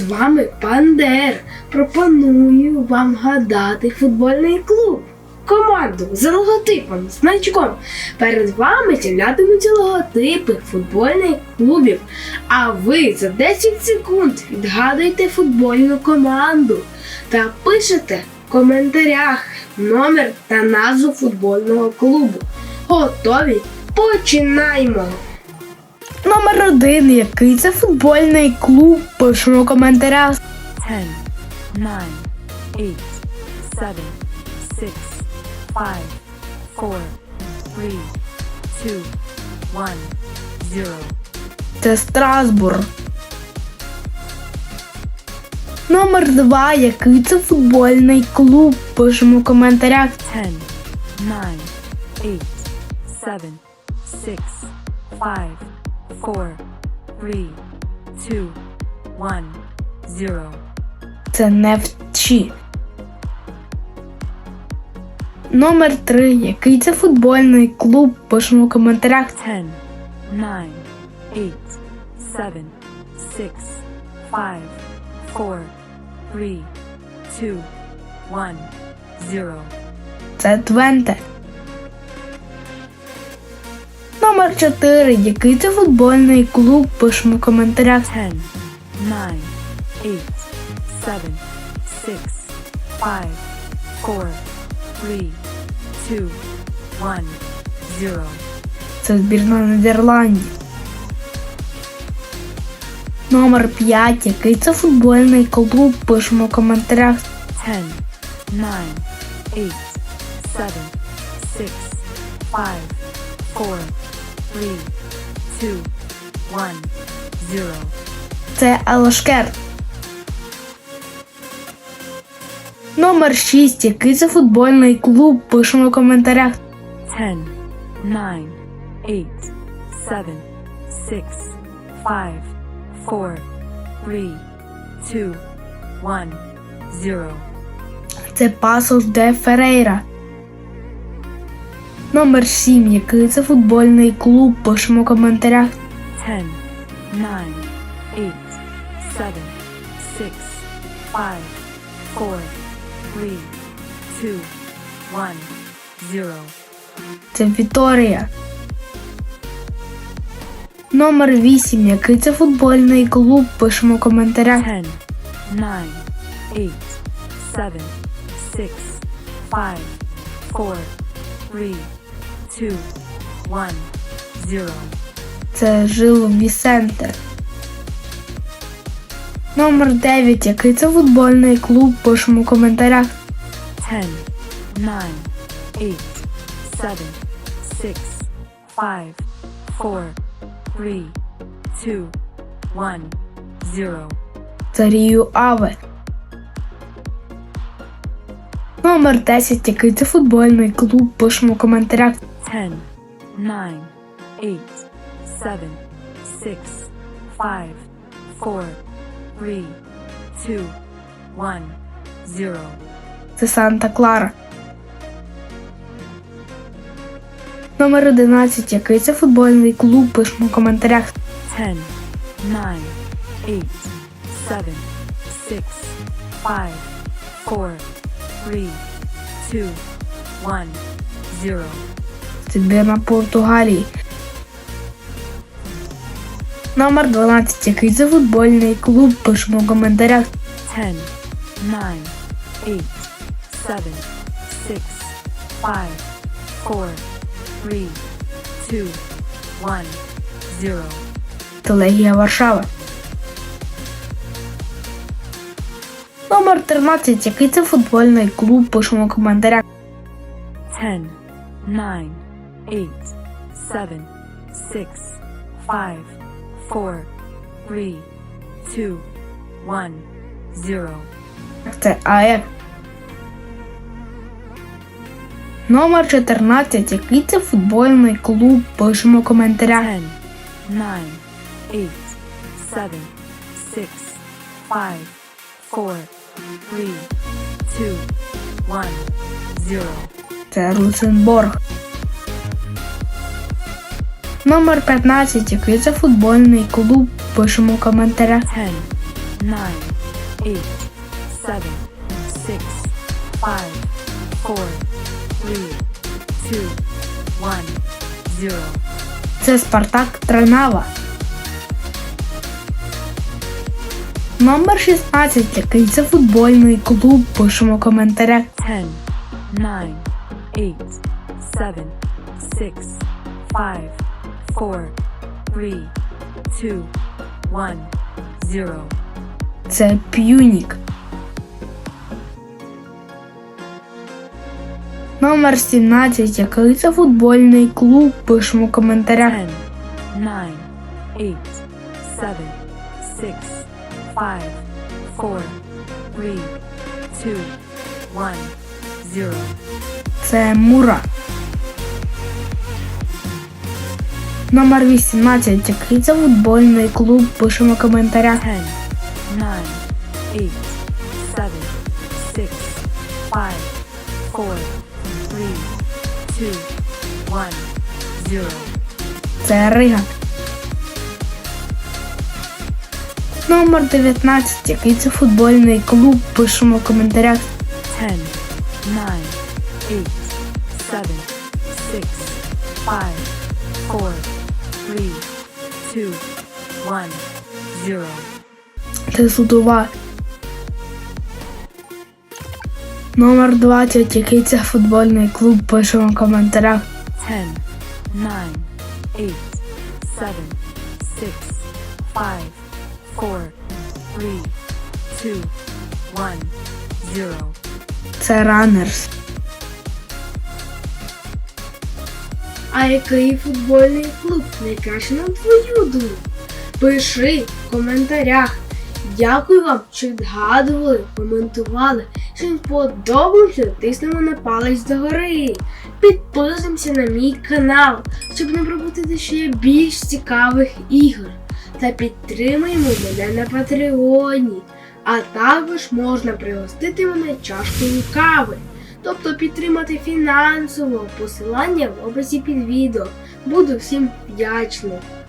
З вами Пандер. Пропоную вам гадати футбольний клуб. Команду з логотипом, значком. Перед вами з'являтимуться логотипи футбольних клубів. А ви за 10 секунд відгадуєте футбольну команду та пишете в коментарях номер та назву футбольного клубу. Готові? Починаємо! Номер один. Який це футбольний клуб? Пишемо в коментарях. 10, 9, 8, 7, 6, 5, 4, 3, 2, 1, 0. Це Страсбург. Номер два. Який це футбольний клуб? Пишемо в коментарях. 10, 9, 8, 7, 6, 5, 4, 3, 2, 1, 0. Це Невчі. Номер три. Який це футбольний клуб? Пишемо в коментарях. 10, 9, 8, 7, 6, 5, 4, 3, 2, 1, 0. Це Твенте. Номер 4. Який це футбольний клуб? Пишемо в коментарях. 10, 9, 8, 7, 6, 5, 4, 3, 2, 1, 0. Це збірна Нідерландів. Номер 5. Який це футбольний клуб? Пишемо в коментарях. 10, 9, 8, 7, 6, 5, 4, 3, 2, 1, 0. Це Алашкер. Номер 6. Який це футбольний клуб? Пишемо в коментарях. 10, 9, 8, 7, 6, 5, 4, 3, 2, 1, 0. Це Пасос де Ферейра. Номер 7. Який це футбольний клуб? Пишемо в коментарях. 10, 9, 8, 7, 6, 5, 4, 3, 2, 1, 0. Це Віторія. Номер 8. Який це футбольний клуб? Пишемо в коментарях. 10, 9, 8, 7, 6, 5, 4, 3, 2, 1, 0. Це Жило Вісенте. Номер 9. Який це футбольний клуб? Пишемо в коментарях. 10, 9, 8, 7, 6, 5, 4, 3, 2, 1, 0. Це Рію Аве. Номер 10. Який це футбольний клуб? Пишемо в коментарях. 10, 9, 8, 7, 6, 5, 4, 3, 2, 1, 0. Це Санта Клара. Номер 11. Який це футбольний клуб? Пишемо в коментарях. 10, 9, 8, 7, 6, 5, 4, 3, 2, 1, 0. Збірна Португалії. Номер 12. Який це футбольний клуб? Пишемо в коментарях. 10, 9, 8, 7, 6, 5, 4, 3, 2, 1, 0. Це Легія Варшава. Номер 13. Який це футбольний клуб? Пишемо в коментарях. 10, 9, 8, 7, 6, 5, 4, 3, 2, 1, 0. Це АЕК. Номер 14. Який це футбольний клуб? Пишемо в коментарях. 10, 9, 8, 7, 6, 5, 4, 3, 2, 1, 0. Це Люценборг. Номер 15. Який це футбольний клуб? Пишемо в коментарях. 10, 9, eight, seven, six, five, four, three, two, one, zero. Це Спартак Тринава. Номер 16. Який це футбольний клуб? Пишемо в коментарях. Ten, nine, eight, seven, six, five, four, three, two, one, zero. Це П'юнік. Номер 17. Який це футбольний клуб? Пишемо в коментарях. Ten, nine, eight, seven, six, five, four, three, two, one, zero. Це Мура. Номер 18. Який це футбольний клуб? Пишемо в коментарях. Ten, nine, eight, seven, six, five, four, three, two, one, zero. Це Рига. Номер 19. Який це футбольний клуб? Пишемо в коментарях. Ten, nine, eight, seven, six, five, four, three, two, one, zero. Це Судова. Номер 20. Який це футбольний клуб? Пишемо в коментарях. Ten, nine, eight, seven, six, five, four, three, two, one, zero. Це Ранерс. А який футбольний клуб найкраще на твою думку? Пиши в коментарях. Дякую вам, що відгадували, коментували. Що їм сподобався, тиснемо на палець догори. Підписуємося на мій канал, щоб не пропустити ще більш цікавих ігор. Та підтримуємо мене на Патреоні. А також можна пригостити мене чашкою кави. Тобто підтримати фінансово посилання в описі під відео. Буду всім вдячний.